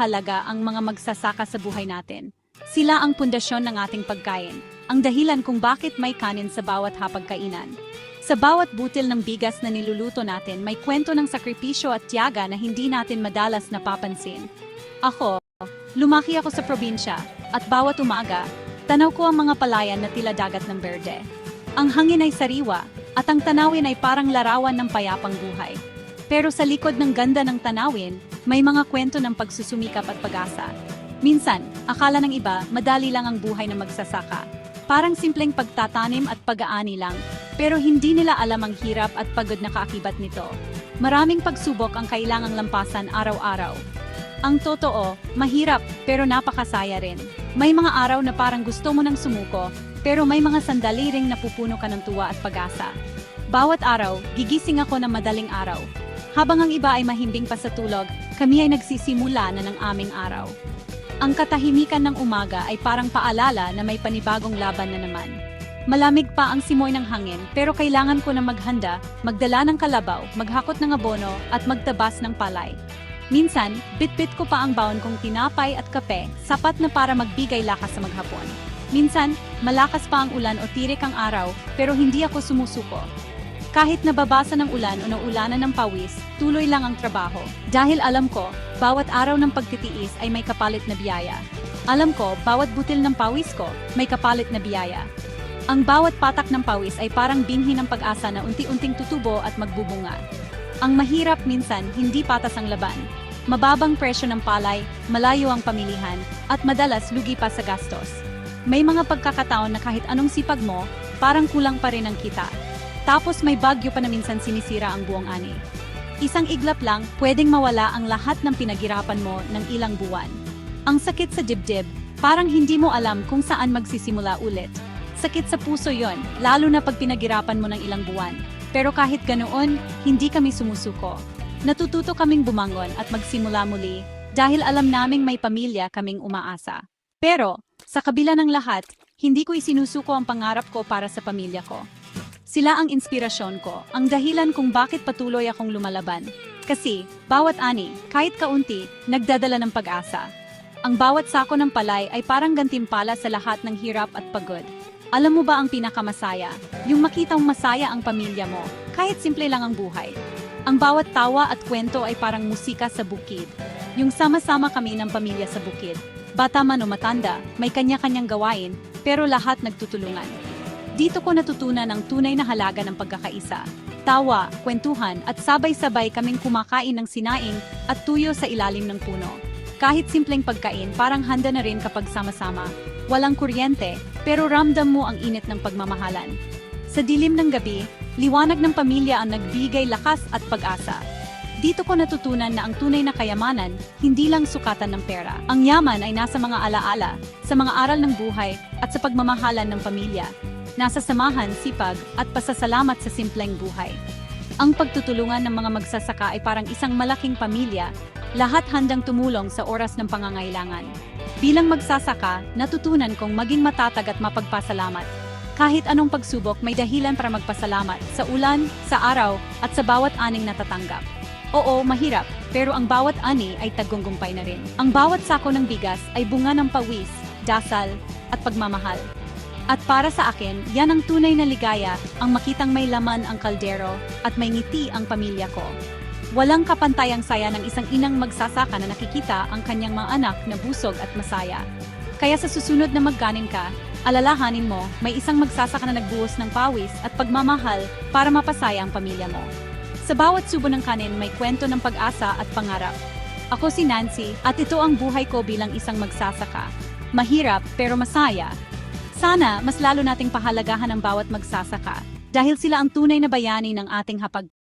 kahalaga ang mga magsasaka sa buhay natin. Sila ang pundasyon ng ating pagkain, ang dahilan kung bakit may kanin sa bawat hapagkainan. Sa bawat butil ng bigas na niluluto natin, may kwento ng sakripisyo at tiyaga na hindi natin madalas napapansin. Ako, lumaki ako sa probinsya, at bawat umaga, tanaw ko ang mga palayan na tila dagat ng berde. Ang hangin ay sariwa, at ang tanawin ay parang larawan ng payapang buhay. Pero sa likod ng ganda ng tanawin, may mga kwento ng pagsusumikap at pag-asa. Minsan, akala ng iba, madali lang ang buhay ng magsasaka. Parang simpleng pagtatanim at pag-aani lang, pero hindi nila alam ang hirap at pagod na kaakibat nito. Maraming pagsubok ang kailangang lampasan araw-araw. Ang totoo, mahirap pero napakasaya rin. May mga araw na parang gusto mo nang sumuko, pero may mga sandali ring napupuno ka ng tuwa at pag-asa. Bawat araw, gigising ako ng madaling araw. Habang ang iba ay mahimbing pa sa tulog, kami ay nagsisimula na ng aming araw. Ang katahimikan ng umaga ay parang paalala na may panibagong laban na naman. Malamig pa ang simoy ng hangin pero kailangan ko na maghanda, magdala ng kalabaw, maghakot ng abono at magtabas ng palay. Minsan, bitbit ko pa ang baon kong tinapay at kape, sapat na para magbigay lakas sa maghapon. Minsan, malakas pa ang ulan o tirik ang araw, pero hindi ako sumusuko. Kahit nababasa ng ulan o naulanan ng pawis, tuloy lang ang trabaho. Dahil alam ko, bawat araw ng pagtitiis ay may kapalit na biyaya. Alam ko, bawat butil ng pawis ko, may kapalit na biyaya. Ang bawat patak ng pawis ay parang binhi ng pag-asa na unti-unting tutubo at magbubunga. Ang mahirap minsan, hindi patas ang laban. Mababang presyo ng palay, malayo ang pamilihan, at madalas lugi pa sa gastos. May mga pagkakataon na kahit anong sipag mo, parang kulang pa rin ang kita. Tapos may bagyo pa na minsan sinisira ang buong ani. Isang iglap lang, pwedeng mawala ang lahat ng pinaghirapan mo ng ilang buwan. Ang sakit sa dibdib, parang hindi mo alam kung saan magsisimula ulit. Sakit sa puso yon, lalo na pag pinaghirapan mo ng ilang buwan. Pero kahit ganoon, hindi kami sumusuko. Natututo kaming bumangon at magsimula muli dahil alam naming may pamilya kaming umaasa. Pero, sa kabila ng lahat, hindi ko isinusuko ang pangarap ko para sa pamilya ko. Sila ang inspirasyon ko, ang dahilan kung bakit patuloy akong lumalaban. Kasi, bawat ani, kahit kaunti, nagdadala ng pag-asa. Ang bawat sako ng palay ay parang gantimpala sa lahat ng hirap at pagod. Alam mo ba ang pinakamasaya? Yung makitang masaya ang pamilya mo, kahit simple lang ang buhay. Ang bawat tawa at kwento ay parang musika sa bukid. Yung sama-sama kami ng pamilya sa bukid. Bata man o matanda, may kanya-kanyang gawain, pero lahat nagtutulungan. Dito ko natutunan ang tunay na halaga ng pagkakaisa. Tawa, kwentuhan at sabay-sabay kaming kumakain ng sinaing at tuyo sa ilalim ng puno. Kahit simpleng pagkain, parang handa na rin kapag sama-sama. Walang kuryente, pero ramdam mo ang init ng pagmamahalan. Sa dilim ng gabi, liwanag ng pamilya ang nagbigay lakas at pag-asa. Dito ko natutunan na ang tunay na kayamanan, hindi lang sukatan ng pera. Ang yaman ay nasa mga alaala, sa mga aral ng buhay, at sa pagmamahalan ng pamilya. Nasa samahan, sipag, at pasasalamat sa simpleng buhay. Ang pagtutulungan ng mga magsasaka ay parang isang malaking pamilya, lahat handang tumulong sa oras ng pangangailangan. Bilang magsasaka, natutunan kong maging matatag at mapagpasalamat. Kahit anong pagsubok, may dahilan para magpasalamat sa ulan, sa araw, at sa bawat aning natatanggap. Oo, mahirap, pero ang bawat ani ay tagumpay na rin. Ang bawat sako ng bigas ay bunga ng pawis, dasal, at pagmamahal. At para sa akin, yan ang tunay na ligaya, ang makitang may laman ang kaldero at may ngiti ang pamilya ko. Walang kapantayang saya ng isang inang magsasaka na nakikita ang kanyang mga anak na busog at masaya. Kaya sa susunod na magganin ka, alalahanin mo, may isang magsasaka na nagbuhos ng pawis at pagmamahal para mapasaya ang pamilya mo. Sa bawat subo ng kanin may kwento ng pag-asa at pangarap. Ako si Nancy at ito ang buhay ko bilang isang magsasaka. Mahirap pero masaya. Sana mas lalo nating pahalagahan ang bawat magsasaka. Dahil sila ang tunay na bayani ng ating hapag